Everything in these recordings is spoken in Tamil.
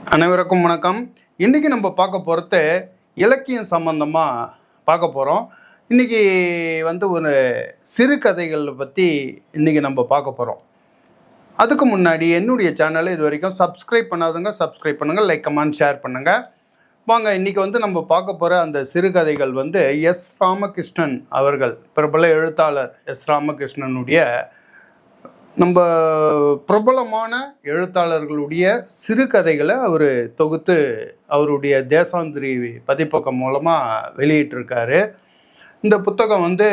அனைவருக்கும் வணக்கம். இன்றைக்கி நம்ம பார்க்க போகிறது இலக்கியம் சம்பந்தமாக பார்க்க போகிறோம் இன்றைக்கி வந்து ஒரு சிறுகதைகள் பற்றி இன்றைக்கி நம்ம பார்க்க போகிறோம் அதுக்கு முன்னாடி என்னுடைய சேனலை இது வரைக்கும் சப்ஸ்கிரைப் பண்ணாதவங்க சப்ஸ்கிரைப் பண்ணுங்கள் லைக் கமெண்ட் ஷேர் பண்ணுங்கள் வாங்க இன்றைக்கி வந்து நம்ம பார்க்க போகிற அந்த சிறுகதைகள் வந்து எஸ் ராமகிருஷ்ணன் அவர்கள் பிரபல எழுத்தாளர் எஸ் ராமகிருஷ்ணனுடைய நம்ம பிரபலமான எழுத்தாளர்களுடைய சிறுகதைகளை அவர் தொகுத்து அவருடைய தேசாந்திரி பதிப்பக்கம் மூலமாக வெளியிட்டிருக்காரு. இந்த புத்தகம் வந்து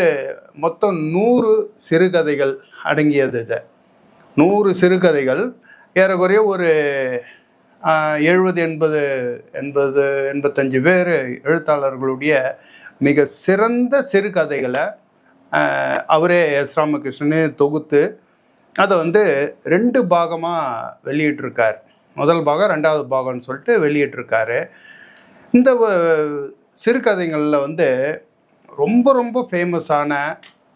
மொத்தம் நூறு சிறுகதைகள் அடங்கியது இது. நூறு சிறுகதைகள் ஏறக்குறைய ஒரு எழுபது எண்பது எண்பது எண்பத்தஞ்சு பேர் எழுத்தாளர்களுடைய மிக சிறந்த சிறுகதைகளை அவரே எஸ் ராமகிருஷ்ணனே தொகுத்து அதை வந்து ரெண்டு பாகமாக வெளியிட்டிருக்கார். முதல் பாகம் ரெண்டாவது பாகம்னு சொல்லிட்டு வெளியிட்டிருக்காரு. இந்த சிறுகதைகளில் வந்து ரொம்ப ரொம்ப ஃபேமஸான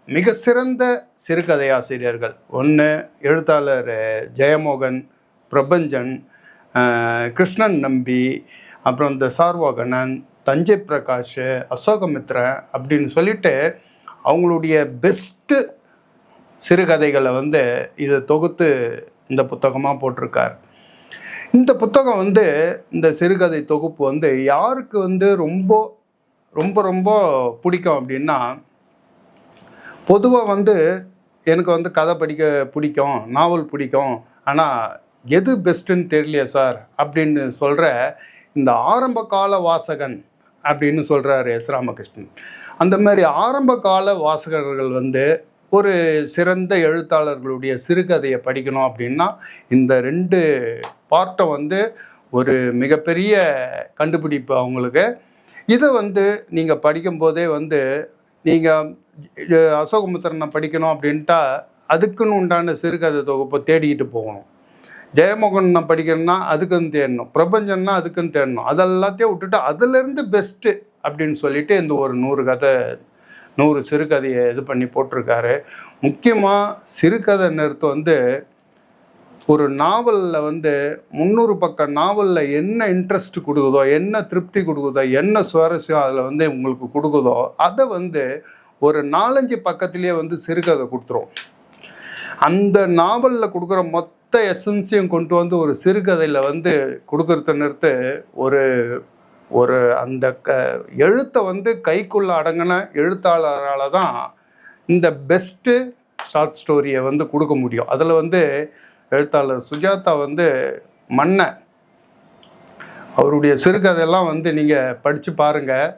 மிக சிறந்த சிறுகதை ஆசிரியர்கள். ஒன்று எழுத்தாளர் ஜெயமோகன் பிரபஞ்சன் கிருஷ்ணன் நம்பி அப்புறம் இந்த சார்வாகனன் தஞ்சை பிரகாஷ் அசோகமித்ரன் அப்படின்னு சொல்லிட்டு அவங்களுடைய பெஸ்ட்டு சிறுகதைகளை வந்து இதை தொகுத்து இந்த புத்தகமாக போட்டிருக்கார். இந்த புத்தகம் வந்து இந்த சிறுகதை தொகுப்பு வந்து யாருக்கு வந்து ரொம்ப ரொம்ப ரொம்ப பிடிக்கும் அப்படின்னா பொதுவாக வந்து எனக்கு வந்து கதை படிக்க பிடிக்கும் நாவல் பிடிக்கும். ஆனால் எது பெஸ்ட்டுன்னு தெரியலையே சார் அப்படின்னு சொல்கிற இந்த ஆரம்ப கால வாசகன் அப்படின்னு சொல்கிறார் எஸ். ராமகிருஷ்ணன். அந்த மாதிரி ஆரம்ப கால வாசகர்கள் வந்து ஒரு சிறந்த எழுத்தாளர்களுடைய சிறுகதையை படிக்கணும் அப்படின்னா இந்த ரெண்டு பார்ட்டை வந்து ஒரு மிகப்பெரிய கண்டுபிடிப்பு அவங்களுக்கு. இதை வந்து நீங்கள் படிக்கும்போதே வந்து நீங்கள் அசோகமுத்திரனை படிக்கணும் அப்படின்ட்டா அதுக்குன்னு உண்டான சிறுகதை தொகுப்பை தேடிக்கிட்டு போகணும். ஜெயமோகனை படிக்கணும்னா அதுக்குன்னு தேடணும். பிரபஞ்சன்னா அதுக்குன்னு தேடணும். அதெல்லாத்தையும் விட்டுட்டு அதுலேருந்து பெஸ்ட்டு அப்படின்னு சொல்லிட்டு இந்த ஒரு நூறு கதை நூறு சிறுகதையை இது பண்ணி போட்டிருக்காரு. முக்கியமாக சிறுகதை நிறுத்து வந்து ஒரு நாவலில் வந்து முந்நூறு பக்க நாவலில் என்ன இன்ட்ரெஸ்ட் கொடுக்குதோ என்ன திருப்தி கொடுக்குதோ என்ன சுவாரஸ்யம் அதில் வந்து உங்களுக்கு கொடுக்குதோ அதை வந்து ஒரு நாலஞ்சு பக்கத்துலேயே வந்து சிறுகதை கொடுத்துரும். அந்த நாவலில் கொடுக்குற மொத்த எசன்ஸையும் கொண்டு வந்து ஒரு சிறுகதையில் வந்து கொடுக்கறத நிறுத்து ஒரு ஒரு அந்த க எழுத்தை வந்து கைக்குள்ள அடங்கின எழுத்தாளரால் தான் இந்த பெஸ்ட்டு ஷார்ட் ஸ்டோரியை வந்து கொடுக்க முடியும். அதில் வந்து எழுத்தாளர் சுஜாதா வந்து மன்ன. அவருடைய சிறுகதையெல்லாம் வந்து நீங்கள் படித்து பாருங்கள்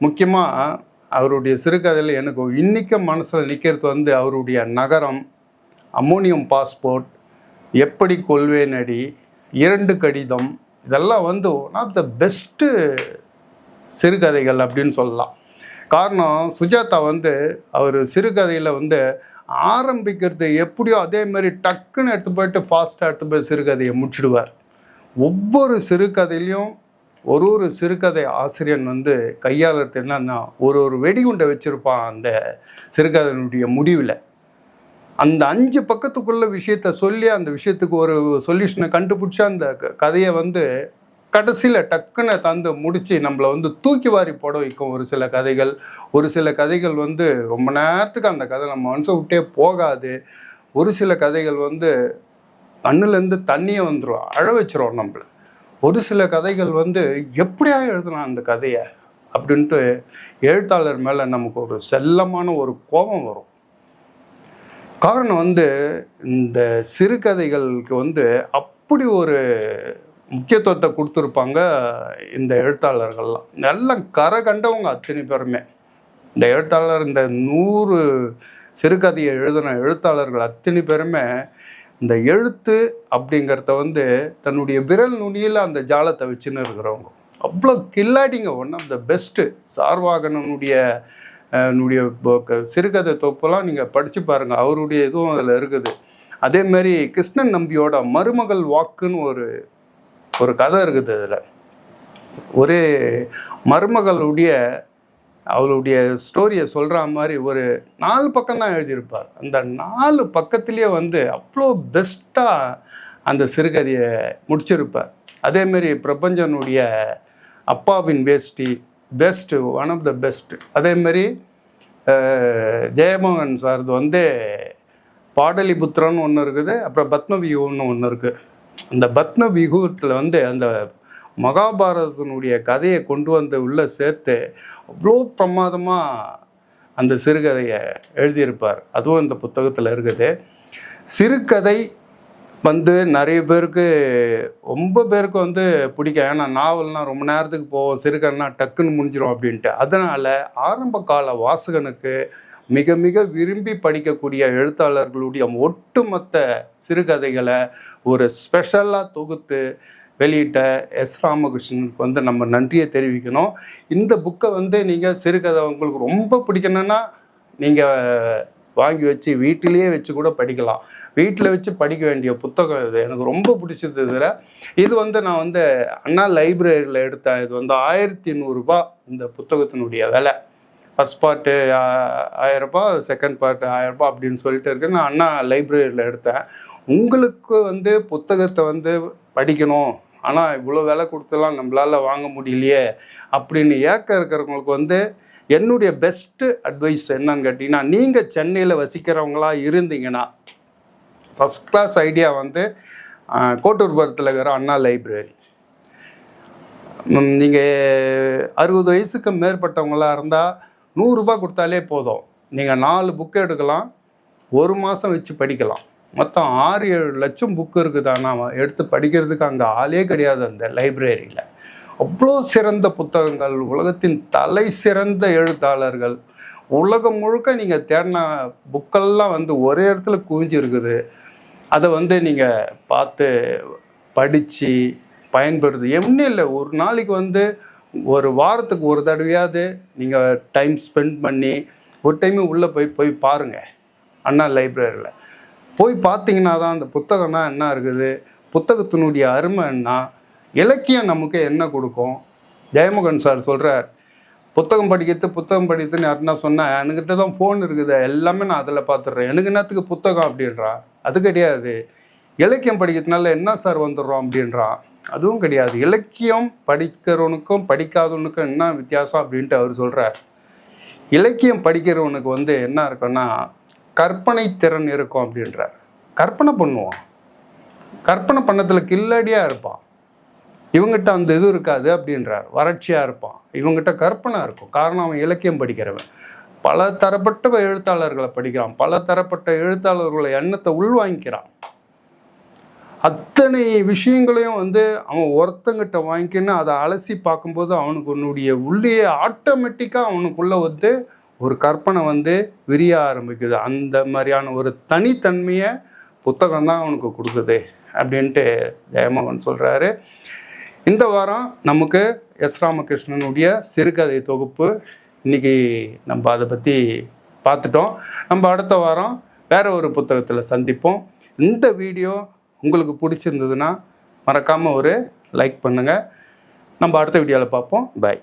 முக்கியமாக அவருடைய சிறுகதையில் எனக்கு இன்றைக்கும் மனசில் நிற்கிறது வந்து அவருடைய நகரம் அம்மோனியம் பாஸ்போர்ட் எப்படி கொள்வேனடி இரண்டு கடிதம் இதெல்லாம் வந்து ஒன் ஆஃப் த பெஸ்ட்டு சிறுகதைகள் அப்படின்னு சொல்லலாம். காரணம் சுஜாதா வந்து அவர் சிறுகதையில் வந்து ஆரம்பிக்கிறது எப்படியோ அதே மாதிரி டக்குன்னு எடுத்து போயிட்டு ஃபாஸ்ட்டாக எடுத்து போய் சிறுகதையை முடிச்சுடுவார். ஒவ்வொரு சிறுகதையிலையும் ஒரு ஒரு சிறுகதை ஆசிரியன் வந்து கையாளுறது என்னன்னா ஒரு ஒரு வெடிகுண்டை வச்சுருப்பான் அந்த சிறுகதையினுடைய முடிவில். அந்த அஞ்சு பக்கத்துக்குள்ள விஷயத்த சொல்லி அந்த விஷயத்துக்கு ஒரு சொல்யூஷனை கண்டுபிடிச்சி அந்த க- கதையை வந்து கடைசியில் டக்குன்னு தந்து முடித்து நம்மளை வந்து தூக்கி வாரி போட வைக்கும் ஒரு சில கதைகள். ஒரு சில கதைகள் வந்து ரொம்ப நேரத்துக்கு அந்த கதை நம்ம மனசை விட்டே போகாது. ஒரு சில கதைகள் வந்து கண்ணுலேருந்து தண்ணியே வந்துடும் அழ வச்சிரும் நம்மளை. ஒரு சில கதைகள் வந்து எப்படியா எழுதலாம் அந்த கதையை? அப்படின்ட்டு எழுத்தாளர் மேலே நமக்கு ஒரு செல்லமான ஒரு கோபம் வரும். காரணம் வந்து இந்த சிறுகதைகளுக்கு வந்து அப்படி ஒரு முக்கியத்துவத்தை கொடுத்துருப்பாங்க இந்த எழுத்தாளர்கள்லாம். எல்லாம் கரை கண்டவங்க அத்தனை பேருமே. இந்த எழுத்தாளர் இந்த நூறு சிறுகதையை எழுதின எழுத்தாளர்கள் அத்தனை பேருமே இந்த எழுத்து அப்படிங்கிறத வந்து தன்னுடைய விரல் நுனியில் அந்த ஜாலத்தை வச்சுன்னு இருக்கிறவங்க. அவ்வளோ கில்லாடிங்க. ஒன் ஆஃப் த பெஸ்ட்டு சார்வாகனனுடைய என்னுடைய சிறுகதை தொகுப்பெல்லாம் நீங்கள் படித்து பாருங்கள் அவருடைய இதுவும் அதில் இருக்குது. அதே மாதிரி கிருஷ்ணன் நம்பியோட மருமகள் வாக்குன்னு ஒரு ஒரு கதை இருக்குது அதில். ஒரு மருமகளுடைய அவளுடைய ஸ்டோரியை சொல்கிற மாதிரி ஒரு நாலு பக்கம் தான் எழுதியிருப்பார். அந்த நாலு பக்கத்துலேயே வந்து அவ்வளோ பெஸ்ட்டாக அந்த சிறுகதையை முடிச்சிருப்பார். அதேமாரி பிரபஞ்சனுடைய அப்பாவின் வேஷ்டி best one of the best அதேமாரி ஜெயமோகன் சார்து வந்து பாடலிபுத்திரன்னு ஒன்று இருக்குது அப்புறம் பத்மவியூன்னு ஒன்று இருக்குது அந்த பத்மவியூகத்தில் வந்து அந்த மகாபாரதத்தினுடைய கதையை கொண்டு வந்து உள்ளே சேர்த்து அவ்வளோ பிரமாதமாக அந்த சிறுகதையை எழுதியிருப்பார். அதுவும் இந்த புத்தகத்தில் இருக்குது. சிறுகதை வந்து நிறைய பேருக்கு ரொம்ப பேருக்கு வந்து பிடிக்கும். ஏன்னா நாவல்னால் ரொம்ப நேரத்துக்கு போவோம். சிறுகதைனா டக்குன்னு முடிஞ்சிடும் அப்படின்ட்டு. அதனால் ஆரம்ப கால வாசகனுக்கு மிக மிக விரும்பி படிக்கக்கூடிய எழுத்தாளர்களுடைய ஒட்டுமொத்த சிறுகதைகளை ஒரு ஸ்பெஷலாக தொகுத்து வெளியிட்ட எஸ் ராமகிருஷ்ணனுக்கு வந்து நம்ம நன்றியை தெரிவிக்கணும். இந்த புக்கை வந்து நீங்கள் சிறுகதை உங்களுக்கு ரொம்ப பிடிக்கணும்னா நீங்கள் வாங்கி வச்சு வீட்டிலேயே வச்சு கூட படிக்கலாம். வீட்டில் வச்சு படிக்க வேண்டிய புத்தகம் இது. எனக்கு ரொம்ப பிடிச்சது இதில். இது வந்து நான் வந்து அண்ணா லைப்ரரியில் எடுத்தேன். இது வந்து ஆயிரத்தி நூறுரூபா இந்த புத்தகத்தினுடைய விலை. ஃபஸ்ட் பார்ட்டு ஆயிரரூபா செகண்ட் பார்ட்டு ஆயிரரூபா அப்படின்னு சொல்லிட்டு இருக்கு. நான் அண்ணா லைப்ரரியில் எடுத்தேன். உங்களுக்கு வந்து புத்தகத்தை வந்து படிக்கணும். ஆனால் இவ்வளோ விலை கொடுத்துலாம் நம்மளால் வாங்க முடியலையே அப்படின்னு ஏக்கம் இருக்கிறவங்களுக்கு வந்து என்னுடைய பெஸ்ட்டு அட்வைஸ் என்னன்னு கேட்டிங்கன்னா நீங்கள் சென்னையில் வசிக்கிறவங்களா இருந்தீங்கன்னா ஃபஸ்ட் கிளாஸ் ஐடியா வந்து கோட்டூர்புரத்தில் இருக்கிற அண்ணா லைப்ரரி நீங்கள் அறுபது வயசுக்கு மேற்பட்டவங்களாக இருந்தால் நூறுரூபா கொடுத்தாலே போதும். நீங்கள் நாலு புக்கு எடுக்கலாம் ஒரு மாதம் வச்சு படிக்கலாம். மொத்தம் ஆறு ஏழு லட்சம் புக்கு இருக்குது ஆனால் எடுத்து படிக்கிறதுக்கு அங்கே ஆளே கிடையாது அந்த லைப்ரரியில் அவ்வளோ சிறந்த புத்தகங்கள் உலகத்தின் தலை சிறந்த எழுத்தாளர்கள். உலகம் முழுக்க நீங்கள் தேடின புக்கெல்லாம் வந்து ஒரே இடத்துல குவிஞ்சு இருக்குது அதை வந்து நீங்கள் பார்த்து படித்து பயன்படுது ஒன்றும் இல்லை ஒரு நாளைக்கு வந்து ஒரு வாரத்துக்கு ஒரு தடவையாவது நீங்கள் டைம் ஸ்பெண்ட் பண்ணி ஒரு டைம் உள்ளே போய் போய் பாருங்கள் அண்ணா லைப்ரரியில் போய் பார்த்தீங்கன்னா தான் அந்த புத்தகம்னா என்ன இருக்குது? புத்தகத்தினுடைய அருமை என்ன? இலக்கியம் நமக்கு என்ன கொடுக்கும்? ஜெயமோகன் சார் சொல்கிறார் புத்தகம் படிக்கிறது புத்தகம் படிக்கிறதுன்னு யாருன்னா சொன்னேன் என்கிட்ட தான் ஃபோன் இருக்குது எல்லாமே நான் அதில் பார்த்துடுறேன். எனக்கு என்னத்துக்கு புத்தகம்? அப்படின்றா. அது கிடையாது. இலக்கியம் படிக்கிறதுனால என்ன சார் வந்துடுறோம் அப்படின்றான் அதுவும் கிடையாது. இலக்கியம் படிக்கிறவனுக்கும் படிக்காதவனுக்கும் என்ன வித்தியாசம் அப்படின்ட்டு அவர் சொல்கிறார் இலக்கியம் படிக்கிறவனுக்கு வந்து என்ன இருக்குன்னா கற்பனை திறன் இருக்கும் அப்படின்றார். கற்பனை பண்ணுவான். கற்பனை பண்ணத்தில் கில்லடியாக இருப்பான். இவங்ககிட்ட அந்த இது இருக்காது அப்படின்றார். வறட்சியாக இருப்பான். இவங்ககிட்ட கற்பனை இருக்கும். காரணம் அவன் இலக்கியம் படிக்கிறவன். பல தரப்பட்ட எழுத்தாளர்களை படிக்கிறான். பல தரப்பட்ட எழுத்தாளர்களை எண்ணத்தை உள்வாங்கிக்கிறான். அத்தனை விஷயங்களையும் வந்து அவன் ஒருத்தங்கிட்ட வாங்கிக்கின்னு அதை அலசி பார்க்கும்போது அவனுக்கு உன்னுடைய உள்ளே ஆட்டோமேட்டிக்காக அவனுக்குள்ளே வந்து ஒரு கற்பனை வந்து விரிய ஆரம்பிக்குது. அந்த மாதிரியான ஒரு தனித்தன்மையை புத்தகம் தான் அவனுக்கு கொடுக்குது அப்படின்ட்டு ஜெயமோகன் சொல்கிறாரு இந்த வாரம் நமக்கு எஸ் ராமகிருஷ்ணனுடைய சிறுகதை தொகுப்பு. இன்னைக்கு நம்ம அதை பற்றி பார்த்துட்டோம். நம்ம அடுத்த வாரம் வேற ஒரு புத்தகத்தில் சந்திப்போம். இந்த வீடியோ உங்களுக்கு பிடிச்சிருந்ததுன்னா மறக்காமல் ஒரு லைக் பண்ணுங்கள் நம்ம அடுத்த வீடியோவில் பார்ப்போம். பை.